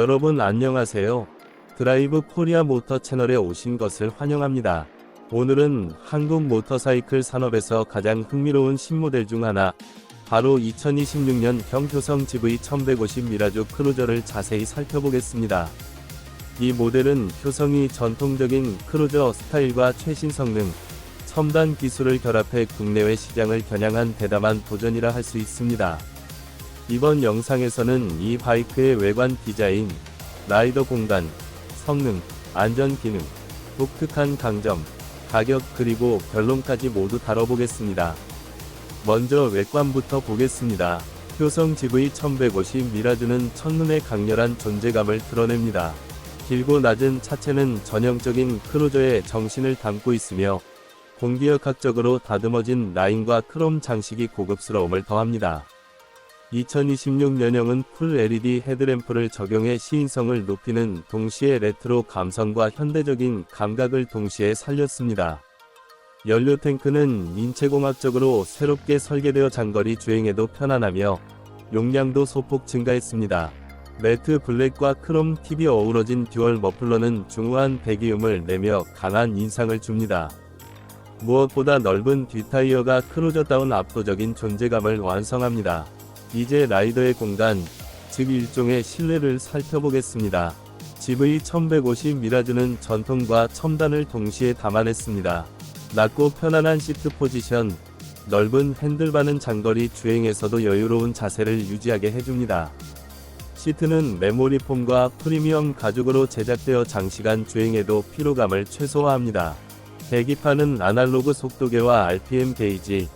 여러분 안녕하세요. 드라이브 코리아 모터 채널에 오신 것을 환영합니다. 오늘은 한국 모터사이클 산업에서 가장 흥미로운 신모델 중 하나, 바로 2026년 경효성 GV 1150 미라주 크루저를 자세히 살펴보겠습니다. 이 모델은 효성이 전통적인 크루저 스타일과 최신 성능, 첨단 기술을 결합해 국내외 시장을 겨냥한 대담한 도전이라 할 수 있습니다. 이번 영상에서는 이 바이크의 외관 디자인, 라이더 공간, 성능, 안전 기능, 독특한 강점, 가격 그리고 결론까지 모두 다뤄보겠습니다. 먼저 외관부터 보겠습니다. 효성 GV 1150 미라주는 첫눈에 강렬한 존재감을 드러냅니다. 길고 낮은 차체는 전형적인 크루저의 정신을 담고 있으며 공기역학적으로 다듬어진 라인과 크롬 장식이 고급스러움을 더합니다. 2026년형은 풀 LED 헤드램프를 적용해 시인성을 높이는 동시에 레트로 감성과 현대적인 감각을 동시에 살렸습니다. 연료 탱크는 인체공학적으로 새롭게 설계되어 장거리 주행에도 편안하며 용량도 소폭 증가했습니다. 매트 블랙과 크롬 팁이 어우러진 듀얼 머플러는 중후한 배기음을 내며 강한 인상을 줍니다. 무엇보다 넓은 뒷타이어가 크루저다운 압도적인 존재감을 완성합니다. 이제 라이더의 공간, 즉 일종의 실내를 살펴보겠습니다. GV1150 미라주는 전통과 첨단을 동시에 담아냈습니다. 낮고 편안한 시트 포지션, 넓은 핸들바는 장거리 주행에서도 여유로운 자세를 유지하게 해줍니다. 시트는 메모리 폼과 프리미엄 가죽으로 제작되어 장시간 주행에도 피로감을 최소화합니다. 배기판은 아날로그 속도계와 RPM 게이지,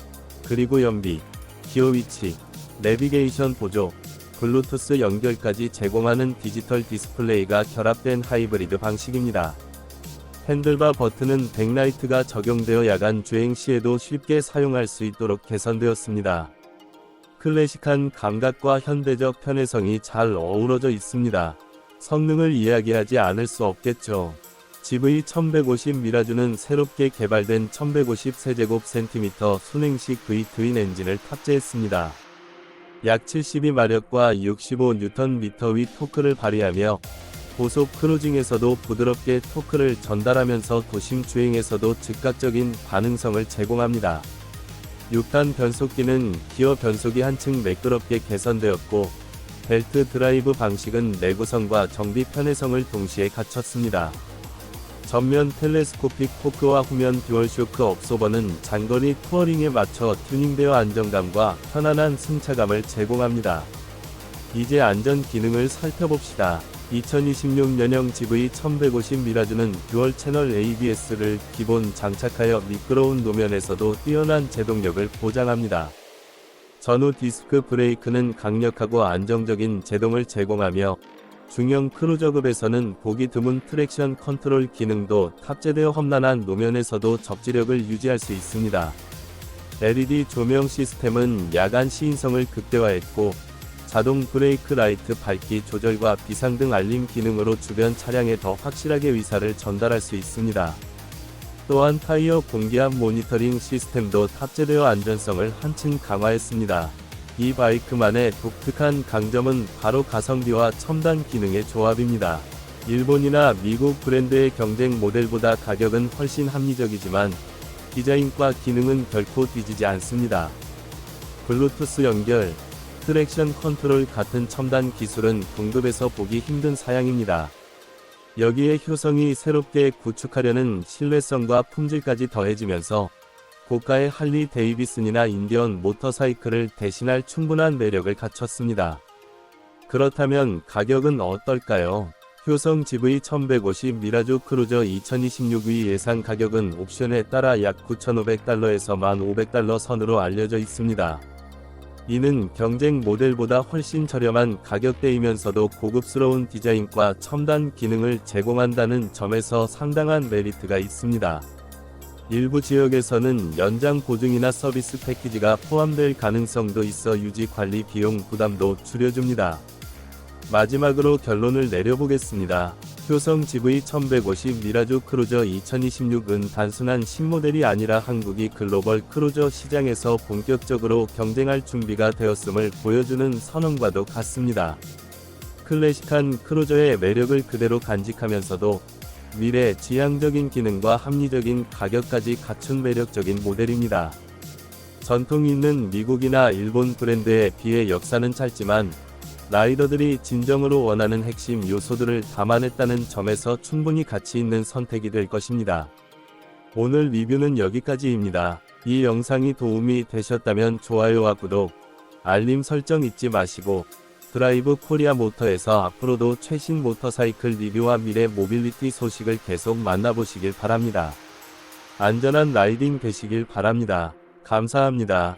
그리고 연비, 기어 위치, 내비게이션 보조, 블루투스 연결까지 제공하는 디지털 디스플레이가 결합된 하이브리드 방식입니다. 핸들바 버튼은 백라이트가 적용되어 야간 주행 시에도 쉽게 사용할 수 있도록 개선되었습니다. 클래식한 감각과 현대적 편의성이 잘 어우러져 있습니다. 성능을 이야기하지 않을 수 없겠죠. GV1150 미라주는 새롭게 개발된 1150 세제곱 센티미터 순행식 V 트윈 엔진을 탑재했습니다. 약 72마력과 65Nm 토크를 발휘하며 고속 크루징에서도 부드럽게 토크를 전달하면서 도심 주행에서도 즉각적인 반응성을 제공합니다. 6단 변속기는 기어 변속이 한층 매끄럽게 개선되었고 벨트 드라이브 방식은 내구성과 정비 편의성을 동시에 갖췄습니다. 전면 텔레스코픽 포크와 후면 듀얼 쇼크 업소버는 장거리 투어링에 맞춰 튜닝되어 안정감과 편안한 승차감을 제공합니다. 이제 안전 기능을 살펴봅시다. 2026년형 GV1150 미라주는 듀얼 채널 ABS를 기본 장착하여 미끄러운 노면에서도 뛰어난 제동력을 보장합니다. 전후 디스크 브레이크는 강력하고 안정적인 제동을 제공하며 중형 크루저급에서는 보기 드문 트랙션 컨트롤 기능도 탑재되어 험난한 노면에서도 적지력을 유지할 수 있습니다. LED 조명 시스템은 야간 시인성을 극대화했고 자동 브레이크 라이트 밝기 조절과 비상등 알림 기능으로 주변 차량에 더 확실하게 위사를 전달할 수 있습니다. 또한 타이어 공기압 모니터링 시스템도 탑재되어 안전성을 한층 강화했습니다. 이 바이크만의 독특한 강점은 바로 가성비와 첨단 기능의 조합입니다. 일본이나 미국 브랜드의 경쟁 모델보다 가격은 훨씬 합리적이지만 디자인과 기능은 결코 뒤지지 않습니다. 블루투스 연결, 트랙션 컨트롤 같은 첨단 기술은 동급에서 보기 힘든 사양입니다. 여기에 효성이 새롭게 구축하려는 신뢰성과 품질까지 더해지면서 고가의 할리 데이비슨이나 인디언 모터사이클을 대신할 충분한 매력을 갖췄습니다. 그렇다면 가격은 어떨까요? 효성 GV1150 미라주 크루저 2026위 예상 가격은 옵션에 따라 약 9,500달러에서 1,500달러 선으로 알려져 있습니다. 이는 경쟁 모델보다 훨씬 저렴한 가격대이면서도 고급스러운 디자인과 첨단 기능을 제공한다는 점에서 상당한 메리트가 있습니다. 일부 지역에서는 연장 보증이나 서비스 패키지가 포함될 가능성도 있어 유지 관리 비용 부담도 줄여줍니다. 마지막으로 결론을 내려보겠습니다. 효성 GV1150 미라주 크루저 2026은 단순한 신모델이 아니라 한국이 글로벌 크루저 시장에서 본격적으로 경쟁할 준비가 되었음을 보여주는 선언과도 같습니다. 클래식한 크루저의 매력을 그대로 간직하면서도 미래 지향적인 기능과 합리적인 가격까지 갖춘 매력적인 모델입니다. 전통 있는 미국이나 일본 브랜드에 비해 역사는 짧지만 라이더들이 진정으로 원하는 핵심 요소들을 담아냈다는 점에서 충분히 가치 있는 선택이 될 것입니다. 오늘 리뷰는 여기까지입니다. 이 영상이 도움이 되셨다면 좋아요와 구독, 알림 설정 잊지 마시고 드라이브 코리아 모터에서 앞으로도 최신 모터사이클 리뷰와 미래 모빌리티 소식을 계속 만나보시길 바랍니다. 안전한 라이딩 되시길 바랍니다. 감사합니다.